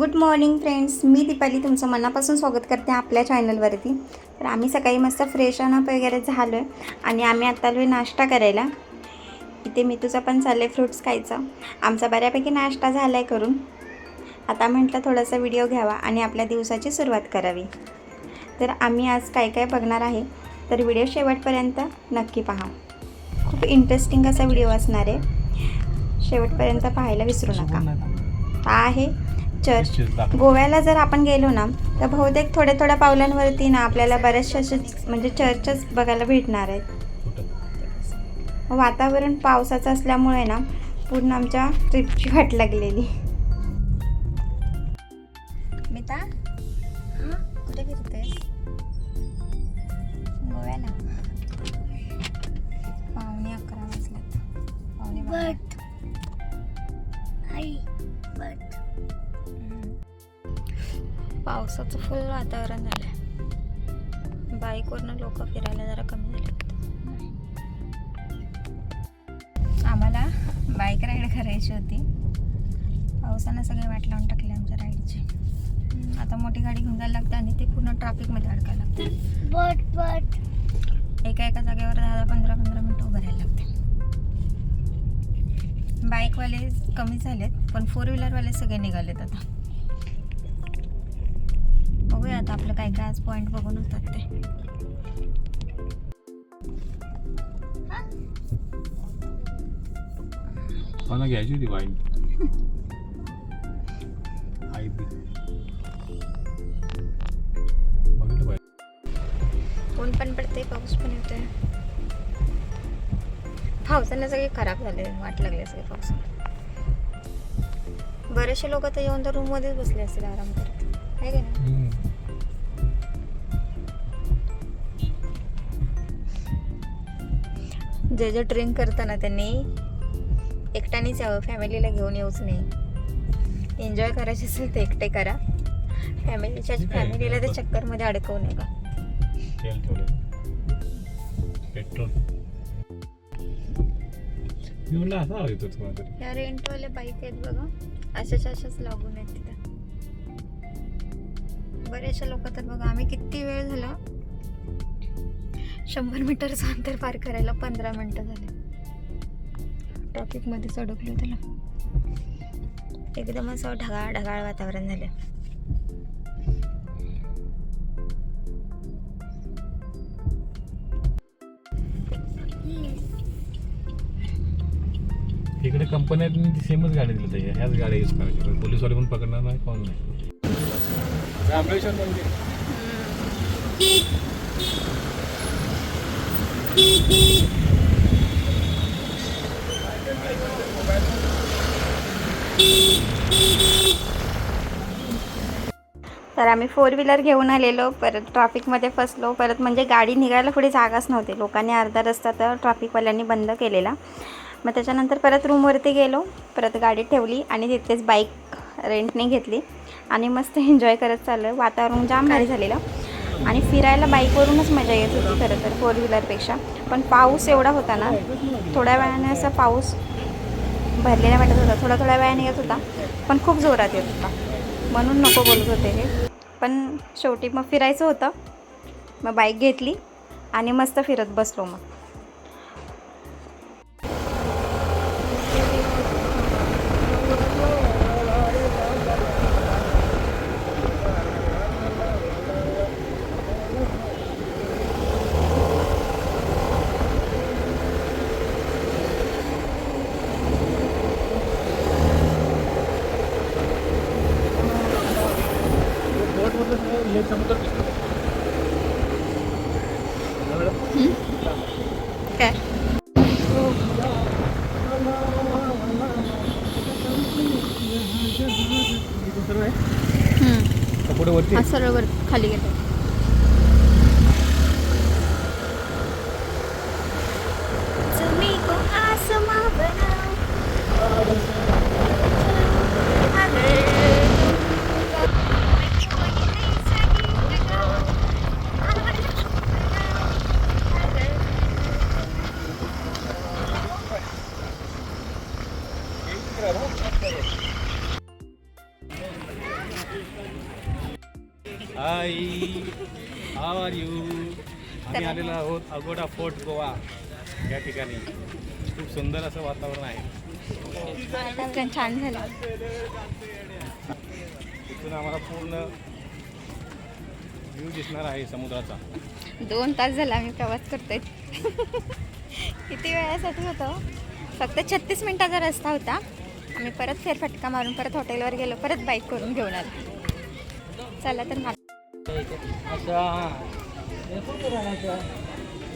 Good morning friends मी दीपाली तुमचं मनापासून स्वागत करते आपल्या चॅनलवरती तर आम्ही सकाळी मस्त फ्रेश अप वगैरे झालो आहे आणि आम्ही आत्ता आलो आहे नाश्ता करायला. इथे मी तुझा पण चाललं आहे फ्रुट्स खायचं. आमचा बऱ्यापैकी नाश्ता झाला आहे करून. आता म्हटलं थोडासा व्हिडिओ घ्यावा आणि आपल्या दिवसाची सुरुवात करावी. तर आम्ही आज काय काय बघणार आहे तर व्हिडिओ शेवटपर्यंत नक्की पहा. खूप इंटरेस्टिंग असा व्हिडिओ असणार आहे. शेवटपर्यंत पाहायला विसरू नका. हा आहे चर्च गोव्याला जर आपण गेलो ना तर बहुतेक थोड्या थोड्या पावलांवरती ना आपल्याला बऱ्याचशा असे म्हणजे चर्चच बघायला भेटणार आहेत. वातावरण पावसाचं असल्यामुळे ना पूर्ण आमच्या ट्रिपची वाट लागलेली. मिता? कुठे फिरतेस? गोव्याला. पावणे अकरा वाजल्यात पावणे पावसाचं फुल वातावरण झालंय. बाईकवरनं लोक फिरायला जरा कमी झाले आम्हाला बाईक राईड करायची होती. पावसानं सगळे वाट लावून टाकले आमच्या राईडची आता मोठी गाडी घेऊन जायला लागते आणि ते पूर्ण ट्रॅफिकमध्ये अडकायला लागते. But but. एका एका जागेवर दहा दहा पंधरा पंधरा मिनटं उभं राहायला लागते. बाईकवाले कमी झालेत पण फोर व्हीलरवाले सगळे निघालेत आता. बघूया आता आपलं काय काय आज पॉईंट बघून होतात ते. मला घ्यायची होती वाईन आई बी. बघितलं बाई ऊन पण पडते पाऊस पण येतोय. पावसाने सगळे खराब झाले वाट लागले सगळे पाऊस बरेचसे लोक तर येऊन तर रूममध्येच बसले असतील आराम करत. आहे का नाही? जे जे ड्रिंक करताना त्यांनी एकट्यानेच यावं फॅमिलीला घेऊन येऊच नाही एन्जॉय करायचे असेल तर एकटे करा. फॅमिलीच्या. फॅमिलीला त्या चक्करमध्ये अडकवू नका. या रेंटवाले बाईक आहेत बघा. अशाच अशाच लागून आहेत तिथे. बरेचसे लोक तर बघा आम्ही किती वेळ झाला शंभर मीटरचं अंतर पार करायला पंधरा मिनटं झाले. ट्रॅफिकमध्येच अडकलो त्याला. एकदम असं ढगाळ ढगाळ वातावरण झालं. इकडे कंपन्यात सेमच गाडी दिली पाहिजे ह्याच गाड्या यूज करायच्या पोलीसवाले पण पकडणार नाही कोण नाही. रामरेश्वर मंदिर तर आम्ही फोर व्हीलर घेऊन आलेलो परत ट्रॅफिकमध्ये फसलो परत म्हणजे गाडी निघायला पुढे जागाच नव्हती. लोकांनी अर्धा रस्ता तर ट्रॅफिकवाल्यांनी बंद केलेला. मग त्याच्यानंतर परत रूमवरती गेलो परत गाडी ठेवली आणि तिथेच बाईक रेंटने घेतली. आणि मस्त एन्जॉय करत चाललं वातावरण जाम भारी झालेलं. आणि फिरायला बाईकवरूनच मजा येत होती खरं तर फोर व्हीलरपेक्षा पण पाऊस एवढा होता ना थोड्या वेळाने असा पाऊस भरलेला वाटत होता. थोडा थोड्या वेळाने येत होता पण खूप जोरात येत होता. म्हणून नको बोलत होते हे. पण शेवटी मग फिरायचं होतं. मग बाईक घेतली आणि मस्त फिरत बसलो मग. समुद्र दिसतो काय पुढे वरती सरळ खाली गेलो. आहोत अगोडा फोर्ट गोवा या ठिकाणी. खूप सुंदर असं वातावरण आहे. छान झालं. तिथून आम्हाला पूर्ण व्ह्यू दिसणार आहे समुद्राचा. दोन तास झाला आम्ही प्रवास करतोय. किती वेळासाठी होतो? फक्त छत्तीस मिनिटाचा रस्ता होता. आम्ही परत फेरफटका मारून परत हॉटेलवर गेलो परत बाईक करून घेऊन आलो. चला तर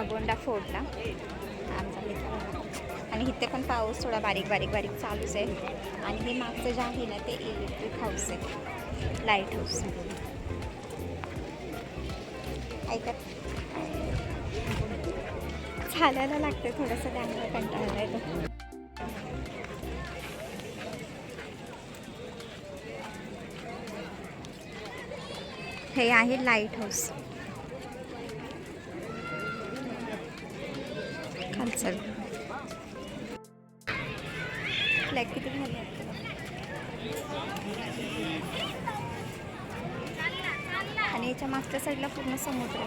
आगोंडा फोडला. आमचा मित्र आणि इथे पण पाऊस थोडा बारीक बारीक बारीक चालूच आहे. आणि हे मागचं जे आहे ना ते इलेक्ट्रिक हाऊस आहे. लाइट हाऊस ऐकत चालायला लागतं थोडंसं त्यामुळे कंटाळा येतो हे आहे लाइट हाऊस चल फ्लॅग किती झाले? आणि याच्या मागच्या साईडला पूर्ण समुद्र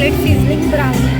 chocolate sizzling brownie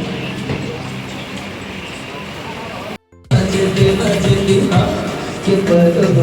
Que para o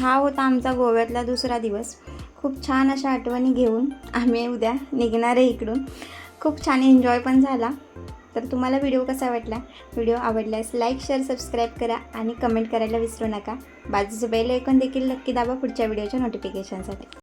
हा होता आमचा गोव्यातला दुसरा दिवस. खूप छान अशा आठवणी घेऊन आम्ही उद्या निघणार आहे इकडून. खूप छान एन्जॉय पण झाला. तर तुम्हाला व्हिडिओ कसा वाटला? व्हिडिओ आवडल्यास लाईक शेअर सबस्क्राईब करा आणि कमेंट करायला विसरू नका. बाजूचं बेल ऐकून देखील नक्की दाबा पुढच्या व्हिडिओच्या नोटिफिकेशनसाठी